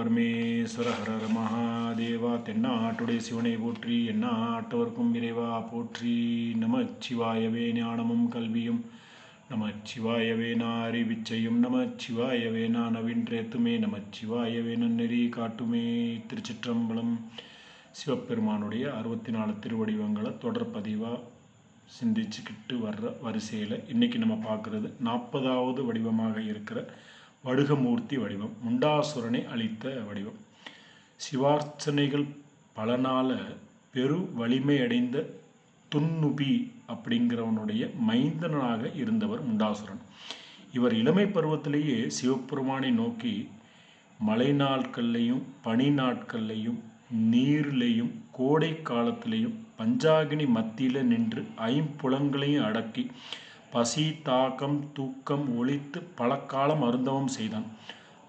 பரமேஸ்வர ஹரர மகாதேவா தென்னாட்டுடைய சிவனை போற்றி என்னாட்டவர்க்கும் இறைவா போற்றி. நமச்சிவாயவே ஞானமும் கல்வியும் நமச்சிவாயவே நாரி விச்சையும் நமச்சிவாயவே நான் நவின்றேத்துமே நமச்சிவாயவே நன்னெறி காட்டுமே. திருச்சிற்றம்பலம் சிவபெருமானுடைய அறுபத்தி நாலு திருவடிவங்களை தொடர் பதிவாக சிந்திச்சுக்கிட்டு வர்ற வரிசையில் இன்றைக்கி நம்ம பார்க்குறது நாற்பதாவது வடிவமாக இருக்கிற வடுகமூர்த்தி வடிவம் முண்டாசுரனை அளித்த வடிவம். சிவார்ச்சனைகள் பலனால பெரு வலிமையடைந்த துன்னுபி அப்படிங்கிறவனுடைய மைந்தனாக இருந்தவர் முண்டாசுரன். இவர் இளமை பருவத்திலேயே சிவபெருமானை நோக்கி மழை நாட்கள்லையும் பனி நாட்கள்லையும் நீர்லையும் கோடை காலத்திலையும் பஞ்சாகினி மத்தியில் நின்று ஐம்புலங்களையும் அடக்கி பசி தாக்கம் தூக்கம் ஒழித்து பல காலம் அருந்தவம் செய்தான்.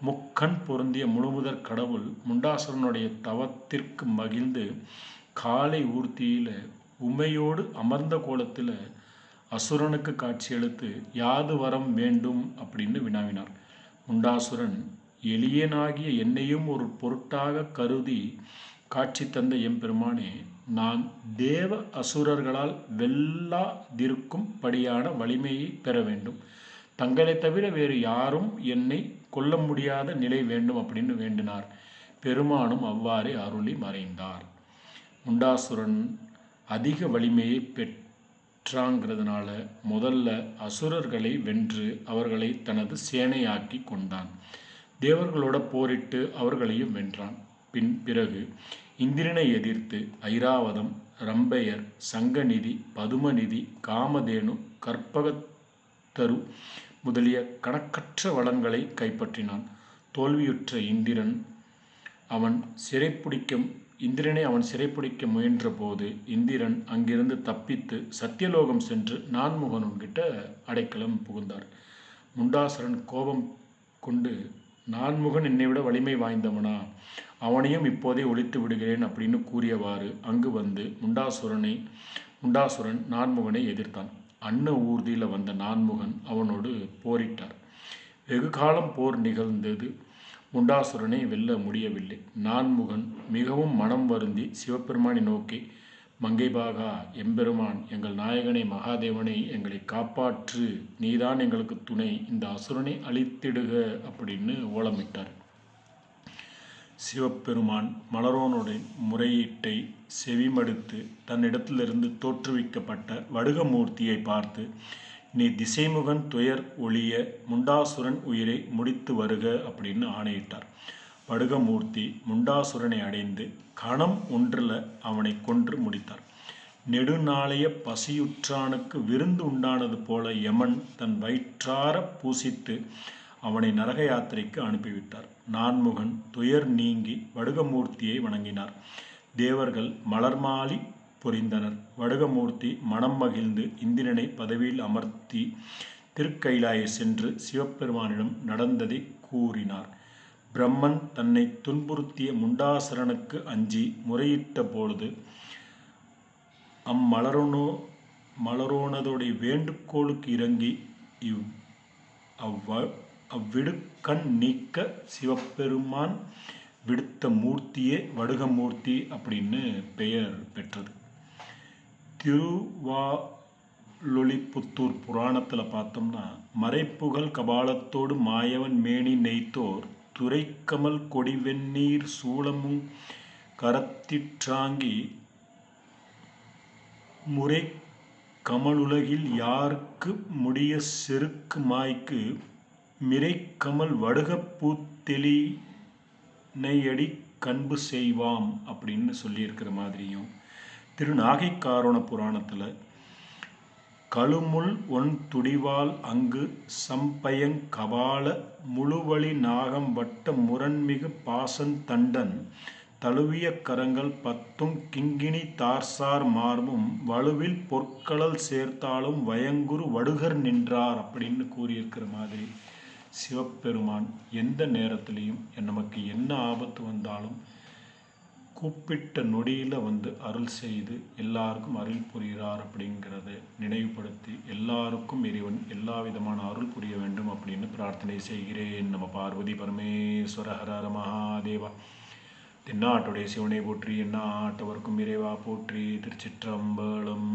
முக்கண் பொருந்திய முழுமுதற் கடவுள் முண்டாசுரனுடைய தவத்திற்கு மகிழ்ந்து காலை ஊர்த்தியில் உமையோடு அமர்ந்த கோலத்தில் அசுரனுக்கு காட்சியளித்து யாது வரம் வேண்டும் அப்படின்னு வினாவினார். முண்டாசுரன் எளியனாகிய என்னையும் ஒரு பொருட்டாக கருதி காட்சி தந்த எம்பெருமானே நான் தேவ அசுரர்களால் வெல்லாதிருக்கும் படியான வலிமையை பெற வேண்டும். தங்களை தவிர வேறு யாரும் என்னை கொல்ல முடியாத நிலை வேண்டும் அப்படின்னு வேண்டினார். பெருமானும் அவ்வாறே அருளி மறைந்தார். முண்டாசுரன் அதிக வலிமையை பெற்றாங்கிறதுனால முதல்ல அசுரர்களை வென்று அவர்களை தனது சேனையாக்கி கொண்டான். தேவர்களோட போரிட்டு அவர்களையும் வென்றான். பின் பிறகு இந்திரனை எதிர்த்து ஐராவதம் ரம்பையர் சங்கநிதி பதுமநிதி காமதேனு கற்பகத்தரு முதலிய கணக்கற்ற வளங்களை கைப்பற்றினான். தோல்வியுற்ற இந்திரன் அவன் சிறைப்பிடிக்கும் இந்திரனை அவன் சிறைப்பிடிக்க முயன்றபோது இந்திரன் அங்கிருந்து தப்பித்து சத்தியலோகம் சென்று நான்முகனுங்கிட்ட அடைக்கலம் புகுந்தார். முண்டாசுரன் கோபம் கொண்டு நான்முகன் என்னை விட வலிமை வாய்ந்தவனா? அவனையும் இப்போதே ஒழித்து விடுகிறேன் அப்படின்னு கூறியவாறு அங்கு வந்து முண்டாசுரனை முண்டாசுரன் நான்முகனை எதிர்த்தான். அன்ன ஊர்தியில் வந்த நான்முகன் அவனோடு போரிட்டார். வெகு காலம் போர் நிகழ்ந்தது. முண்டாசுரனை வெல்ல முடியவில்லை. நான்முகன் மிகவும் மனம் வருந்தி சிவபெருமானை நோக்கி மங்கைபாகா எம்பெருமான் எங்கள் நாயகனை மகாதேவனை எங்களை காப்பாற்று. நீதான் எங்களுக்கு துணை. இந்த அசுரனை அழித்திடுக அப்படின்னு ஓலமிட்டார். சிவபெருமான் மலரோனுடைய முறையீட்டை செவிமடுத்து தன்னிடத்திலிருந்து தோற்றுவிக்கப்பட்ட வடுகமூர்த்தியை பார்த்து நீ திசைமுகன் துயர் ஒளிய முண்டாசுரன் உயிரை முடித்து வருக அப்படின்னு ஆணையிட்டார். வடுகமூர்த்தி முண்டாசுரனை அடைந்து கணம் ஒன்றில் அவனை கொன்று முடித்தார். நெடுநாளைய பசியுற்றானுக்கு விருந்து உண்டானது போல யமன் தன் வயிற்றார பூசித்து அவனை நரக யாத்திரைக்கு அனுப்பிவிட்டார். நான்முகன் துயர் நீங்கி வடுகமூர்த்தியை வணங்கினார். தேவர்கள் மலர்மாலி புரிந்தனர் வடுகமூர்த்தி மனம் மகிழ்ந்து இந்திரனை பதவியில் அமர்த்தி திருக்கைலாயை சென்று சிவபெருமானிடம் நடந்ததை கூறினார். பிரம்மன் தன்னை துன்புறுத்திய முண்டாசரனுக்கு அஞ்சி முறையிட்ட பொழுது அம்மலரோனோ மலரோனதோடைய வேண்டுகோளுக்கு இறங்கி இவ் அவ்வ அவ்விடுக்கண் நீக்க சிவபெருமான் விடுத்த மூர்த்தியே வடுகமூர்த்தி அப்படின்னு பெயர் பெற்றது. திருவாலொளிப்புத்தூர் புராணத்தில் பார்த்தோம்னா மறைப்புகழ் கபாலத்தோடு மாயவன் மேனி நெய்த்தோர் துரைக்கமல் கொடிவெந்நீர் சூளமும் கரத்திற்றாங்கி முறை கமலுலகில் யாருக்கு முடிய செருக்கு மாய்க்கு மிரைக்கமல் வடுகப்பூத்தெளி நெய்யடி கண்பு செய்வாம் அப்படின்னு சொல்லியிருக்கிற மாதிரியும் திருநாகைக்காரோண புராணத்தில் கழுமுள் ஒன் துடிவால் அங்கு சம்பயங் கபால முழுவழி நாகம் வட்ட முரண்மிகு பாசன் தண்டன் தழுவிய கரங்கள் பத்தும் கிங்கினி தார்சார் மார்பும் வலுவில் பொற்களல் சேர்த்தாலும் வயங்குரு வடுகர் நின்றார் அப்படின்னு கூறியிருக்கிற மாதிரி. சிவபெருமான் எந்த நேரத்திலையும் நமக்கு என்ன ஆபத்து வந்தாலும் கூப்பிட்ட நொடியில் வந்து அருள் செய்து எல்லாருக்கும் அருள் புரிகிறார் அப்படிங்கிறத நினைவுபடுத்தி எல்லாருக்கும் இறைவன் எல்லா விதமான அருள் புரிய வேண்டும் அப்படின்னு பிரார்த்தனை செய்கிறேன். நம்ம பார்வதி பரமேஸ்வர ஹரஹர மகாதேவா. தென்னாட்டுடைய சிவனை போற்றி எந்நாட்டவர்க்கும் இறைவா போற்றி. திருச்சிற்றம்பலம்.